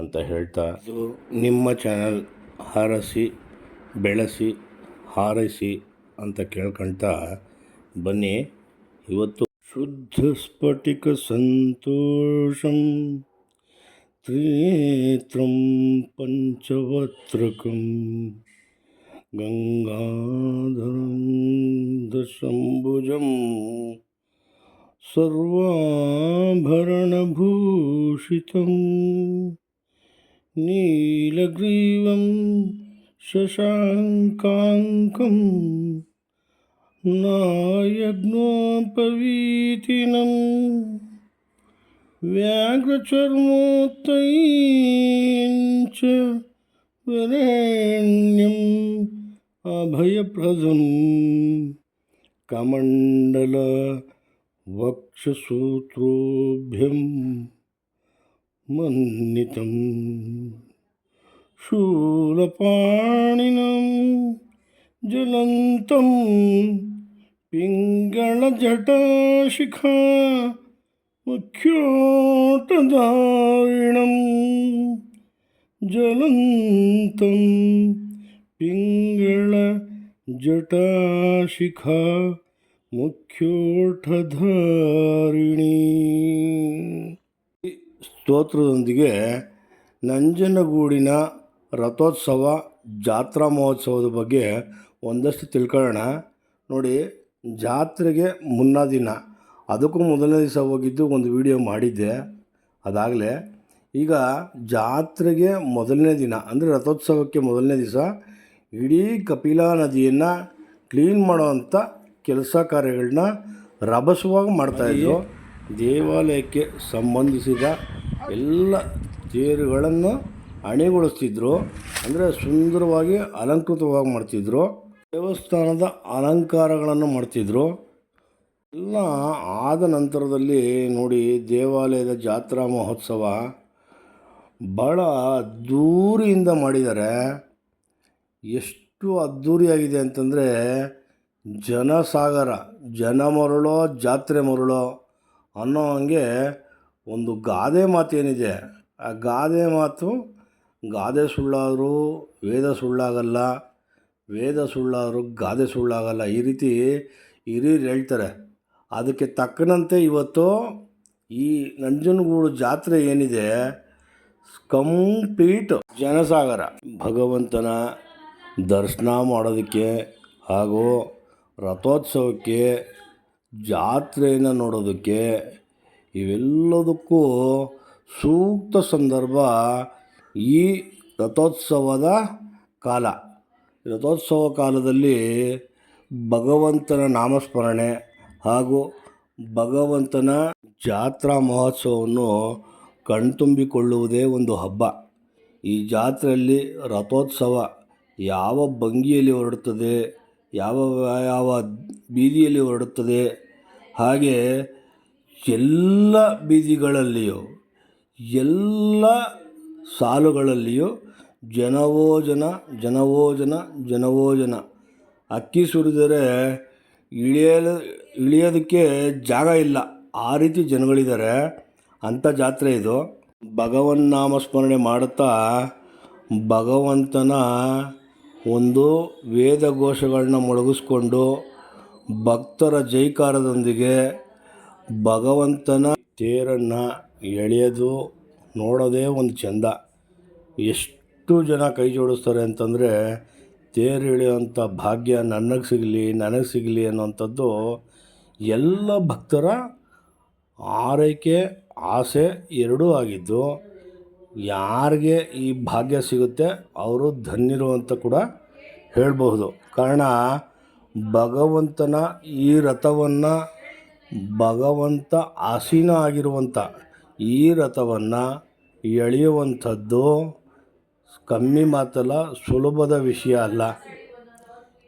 ಅಂತ ಹೇಳ್ತಾ ಇದು ನಿಮ್ಮ ಚಾನಲ್ ಹಾರಸಿ ಬೆಳೆಸಿ ಹಾರೈಸಿ ಅಂತ ಕೇಳ್ಕೊಳ್ತಾ ಬನ್ನಿ ಇವತ್ತು ಶುದ್ಧ ಸ್ಫಟಿಕ ಸಂತೋಷಂ ತ್ರಿನೇತ್ರಂ ಪಂಚವಕ್ತ್ರಕಂ ಗಂಗಾಧರಂ ದಶಂಭುಜಂ सर्वाभरणभूषितं नीलग्रीवं शशाङ्काङ्कं नायज्ञोपवीतिनं व्याघ्रचर्मोत्तञ्च वरेण्यम् अभयप्रदं कमण्डलवक्षसूत्रोभ्यम् मन्नितं शूलपाणिनं ज्वलन्तं पिङ्गळजटाशिखा मुख्योटदारिणं ज्वलन्तं पिङ्गळजटाशिखा मुख्योठधारिणी ಸ್ತೋತ್ರದೊಂದಿಗೆ ನಂಜನಗೂಡಿನ ರಥೋತ್ಸವ ಜಾತ್ರಾ ಮಹೋತ್ಸವದ ಬಗ್ಗೆ ಒಂದಷ್ಟು ತಿಳ್ಕೊಳ್ಳೋಣ. ನೋಡಿ ಜಾತ್ರೆಗೆ ಮುನ್ನ ದಿನ ಅದಕ್ಕೂ ಮೊದಲನೇ ದಿವಸ ಹೋಗಿದ್ದು ಒಂದು ವಿಡಿಯೋ ಮಾಡಿದ್ದೆ. ಅದಾಗಲೇ ಈಗ ಜಾತ್ರೆಗೆ ಮೊದಲನೇ ದಿನ ಅಂದರೆ ರಥೋತ್ಸವಕ್ಕೆ ಮೊದಲನೇ ದಿವಸ ಇಡೀ ಕಪಿಲಾ ನದಿಯನ್ನು ಕ್ಲೀನ್ ಮಾಡೋವಂಥ ಕೆಲಸ ಕಾರ್ಯಗಳನ್ನ ರಭಸವಾಗಿ ಮಾಡ್ತಾಯಿದ್ರು ದೇವಾಲಯಕ್ಕೆ ಸಂಬಂಧಿಸಿದ ಎಲ್ಲ ತೇರುಗಳನ್ನು ಅಣಿಗೊಳಿಸ್ತಿದ್ರು. ಅಂದರೆ ಸುಂದರವಾಗಿ ಅಲಂಕೃತವಾಗಿ ಮಾಡ್ತಿದ್ರು. ದೇವಸ್ಥಾನದ ಅಲಂಕಾರಗಳನ್ನು ಮಾಡ್ತಿದ್ರು. ಎಲ್ಲ ಆದ ನಂತರದಲ್ಲಿ ನೋಡಿ ದೇವಾಲಯದ ಜಾತ್ರಾ ಮಹೋತ್ಸವ ಭಾಳ ಅದ್ಧೂರಿಯಿಂದ ಮಾಡಿದ್ದಾರೆ. ಎಷ್ಟು ಅದ್ಧೂರಿಯಾಗಿದೆ ಅಂತಂದರೆ ಜನಸಾಗರ ಜನ ಮರಳೋ ಜಾತ್ರೆ ಮರಳೋ ಅನ್ನೋ ಹಂಗೆ ಒಂದು ಗಾದೆ ಮಾತು ಏನಿದೆ? ಆ ಗಾದೆ ಮಾತು ಗಾದೆ ಸುಳ್ಳಾದರೂ ವೇದ ಸುಳ್ಳಾಗಲ್ಲ, ವೇದ ಸುಳ್ಳಾದರೂ ಗಾದೆ ಸುಳ್ಳಾಗಲ್ಲ. ಈ ರೀತಿ ಹಿರಿಯರು ಹೇಳ್ತಾರೆ. ಅದಕ್ಕೆ ತಕ್ಕನಂತೆ ಇವತ್ತು ಈ ನಂಜನಗೂಡು ಜಾತ್ರೆ ಏನಿದೆ? ಕಂಪ್ಲೀಟ್ ಜನಸಾಗರ. ಭಗವಂತನ ದರ್ಶನ ಮಾಡೋದಕ್ಕೆ ಹಾಗೂ ರಥೋತ್ಸವಕ್ಕೆ ಜಾತ್ರೆಯನ್ನು ನೋಡೋದಕ್ಕೆ ಇವೆಲ್ಲದಕ್ಕೂ ಸೂಕ್ತ ಸಂದರ್ಭ ಈ ರಥೋತ್ಸವದ ಕಾಲ. ರಥೋತ್ಸವ ಕಾಲದಲ್ಲಿ ಭಗವಂತನ ನಾಮಸ್ಮರಣೆ ಹಾಗೂ ಭಗವಂತನ ಜಾತ್ರಾ ಮಹೋತ್ಸವವನ್ನು ಕಣ್ತುಂಬಿಕೊಳ್ಳುವುದೇ ಒಂದು ಹಬ್ಬ. ಈ ಜಾತ್ರೆಯಲ್ಲಿ ರಥೋತ್ಸವ ಯಾವ ಭಂಗಿಯಲ್ಲಿ ಹೊರಡುತ್ತದೆ, ಯಾವ ಯಾವ ಬೀದಿಯಲ್ಲಿ ಹೊರಡುತ್ತದೆ, ಹಾಗೆ ಎಲ್ಲ ಬೀದಿಗಳಲ್ಲಿಯೂ, ಎಲ್ಲ ಸಾಲುಗಳಲ್ಲಿಯೂ ಜನವೋ ಜನ ಜನವೋ ಜನ ಜನವೋ ಜನ. ಅಕ್ಕಿ ಸುರಿದರೆ ಇಳಿಯಲು ಇಳಿಯೋದಕ್ಕೆ ಜಾಗ ಇಲ್ಲ. ಆ ರೀತಿ ಜನಗಳಿದ್ದಾರೆ. ಅಂಥ ಜಾತ್ರೆ ಇದು. ಭಗವನ್ ನಾಮಸ್ಮರಣೆ ಮಾಡುತ್ತಾ ಭಗವಂತನ ಒಂದು ವೇದ ಘೋಷಗಳನ್ನ ಮೊಳಗಿಸ್ಕೊಂಡು ಭಕ್ತರ ಜೈಕಾರದೊಂದಿಗೆ ಭಗವಂತನ ತೇರನ್ನು ಎಳೆಯೋದು ನೋಡೋದೇ ಒಂದು ಚೆಂದ. ಎಷ್ಟು ಜನ ಕೈ ಜೋಡಿಸ್ತಾರೆ ಅಂತಂದರೆ ತೇರು ಎಳೆಯುವಂಥ ಭಾಗ್ಯ ನನಗೆ ಸಿಗಲಿ ನನಗೆ ಸಿಗಲಿ ಅನ್ನುವಂಥದ್ದು ಎಲ್ಲ ಭಕ್ತರ ಆರೈಕೆ, ಆಸೆ ಎರಡೂ ಆಗಿದ್ದು ಯಾರಿಗೆ ಈ ಭಾಗ್ಯ ಸಿಗುತ್ತೆ ಅವರು ಧನ್ಯರು ಅಂತ ಕೂಡ ಹೇಳಬಹುದು. ಕಾರಣ ಭಗವಂತನ ಈ ರಥವನ್ನು ಭಗವಂತ ಆಸೀನ ಆಗಿರುವಂಥ ಈ ರಥವನ್ನು ಎಳೆಯುವಂಥದ್ದು ಕಮ್ಮಿ ಮಾತಲ್ಲ, ಸುಲಭದ ವಿಷಯ ಅಲ್ಲ.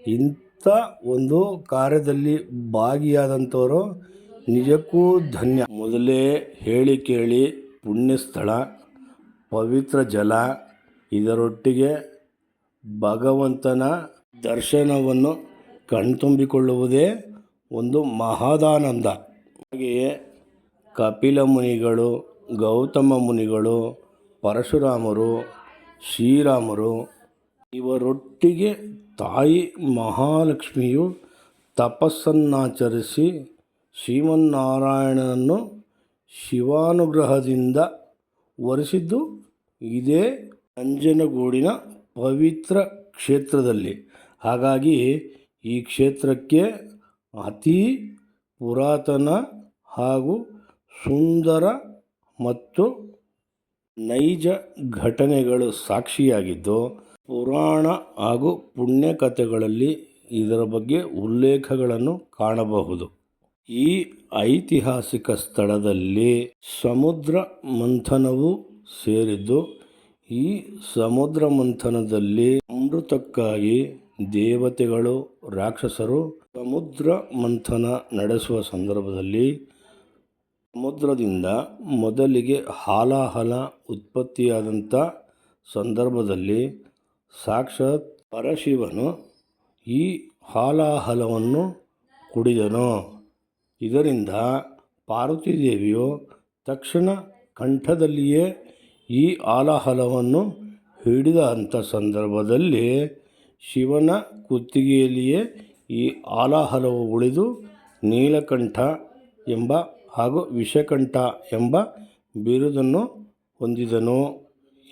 ಇಂಥ ಒಂದು ಕಾರ್ಯದಲ್ಲಿ ಭಾಗಿಯಾದಂಥವರು ನಿಜಕ್ಕೂ ಧನ್ಯ. ಮೊದಲೇ ಹೇಳಿ ಕೇಳಿ ಪುಣ್ಯಸ್ಥಳ, ಪವಿತ್ರ ಜಲ, ಇದರೊಟ್ಟಿಗೆ ಭಗವಂತನ ದರ್ಶನವನ್ನು ಕಣ್ತುಂಬಿಕೊಳ್ಳುವುದೇ ಒಂದು ಮಹದಾನಂದ. ಹಾಗೆಯೇ ಕಪಿಲ ಮುನಿಗಳು, ಗೌತಮ ಮುನಿಗಳು, ಪರಶುರಾಮರು, ಶ್ರೀರಾಮರು, ಇವರೊಟ್ಟಿಗೆ ತಾಯಿ ಮಹಾಲಕ್ಷ್ಮಿಯು ತಪಸ್ಸನ್ನಾಚರಿಸಿ ಶ್ರೀಮನ್ನಾರಾಯಣನನ್ನು ಶಿವಾನುಗ್ರಹದಿಂದ ಒರೆಸಿದ್ದು ಇದೇ ನಂಜನಗೂಡಿನ ಪವಿತ್ರ ಕ್ಷೇತ್ರದಲ್ಲಿ. ಹಾಗಾಗಿ ಈ ಕ್ಷೇತ್ರಕ್ಕೆ ಅತೀ ಪುರಾತನ ಹಾಗೂ ಸುಂದರ ಮತ್ತು ನೈಜ ಘಟನೆಗಳು ಸಾಕ್ಷಿಯಾಗಿದ್ದು, ಪುರಾಣ ಹಾಗೂ ಪುಣ್ಯಕಥೆಗಳಲ್ಲಿ ಇದರ ಬಗ್ಗೆ ಉಲ್ಲೇಖಗಳನ್ನು ಕಾಣಬಹುದು. ಈ ಐತಿಹಾಸಿಕ ಸ್ಥಳದಲ್ಲಿ ಸಮುದ್ರ ಮಂಥನವೂ ಸೇರಿದ್ದು, ಈ ಸಮುದ್ರ ಮಂಥನದಲ್ಲಿ ಅಮೃತಕ್ಕಾಗಿ ದೇವತೆಗಳು, ರಾಕ್ಷಸರು ಸಮುದ್ರ ಮಂಥನ ನಡೆಸುವ ಸಂದರ್ಭದಲ್ಲಿ ಸಮುದ್ರದಿಂದ ಮೊದಲಿಗೆ ಹಾಲಾಹಲ ಉತ್ಪತ್ತಿಯಾದಂಥ ಸಂದರ್ಭದಲ್ಲಿ ಸಾಕ್ಷಾತ್ ಪರಶಿವನು ಈ ಹಾಲಾಹಲವನ್ನು ಕುಡಿದನು. ಇದರಿಂದ ಪಾರ್ವತೀದೇವಿಯು ತಕ್ಷಣ ಕಂಠದಲ್ಲಿಯೇ ಈ ಹಾಲಾಹಲವನ್ನು ಹಿಡಿದ ಅಂಥ ಸಂದರ್ಭದಲ್ಲಿ ಶಿವನ ಕುತ್ತಿಗೆಯಲ್ಲಿಯೇ ಈ ಆಲಾಹಲವು ಉಳಿದು ನೀಲಕಂಠ ಎಂಬ ಹಾಗೂ ವಿಷಕಂಠ ಎಂಬ ಬಿರುದನ್ನು ಹೊಂದಿದನು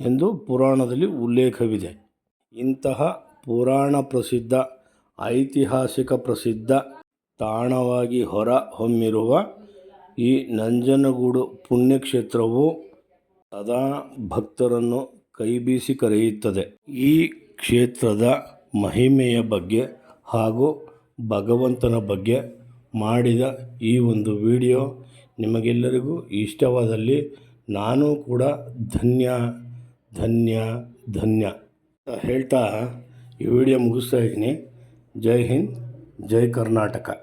ಎಂದು ಪುರಾಣದಲ್ಲಿ ಉಲ್ಲೇಖವಿದೆ. ಇಂತಹ ಪುರಾಣ ಪ್ರಸಿದ್ಧ, ಐತಿಹಾಸಿಕ ಪ್ರಸಿದ್ಧ, ತಾಣವಾಗಿ ಹೊರ ಹೊಮ್ಮಿರುವ ಈ ನಂಜನಗೂಡು ಪುಣ್ಯಕ್ಷೇತ್ರವು ಸದಾ ಭಕ್ತರನ್ನು ಕೈಬೀಸಿ ಕರೆಯುತ್ತದೆ. ಈ ಕ್ಷೇತ್ರದ ಮಹಿಮೆಯ ಬಗ್ಗೆ ಹಾಗೂ ಭಗವಂತನ ಬಗ್ಗೆ ಮಾಡಿದ ಈ ಒಂದು ವಿಡಿಯೋ ನಿಮಗೆಲ್ಲರಿಗೂ ಇಷ್ಟವಾದಲ್ಲಿ ನಾನು ಕೂಡ ಧನ್ಯ ಧನ್ಯ ಧನ್ಯ ಹೇಳ್ತಾ ಈ ವಿಡಿಯೋ ಮುಗಿಸ್ತಾ ಇದ್ದೀನಿ. ಜೈ ಹಿಂದ್, ಜೈ ಕರ್ನಾಟಕ.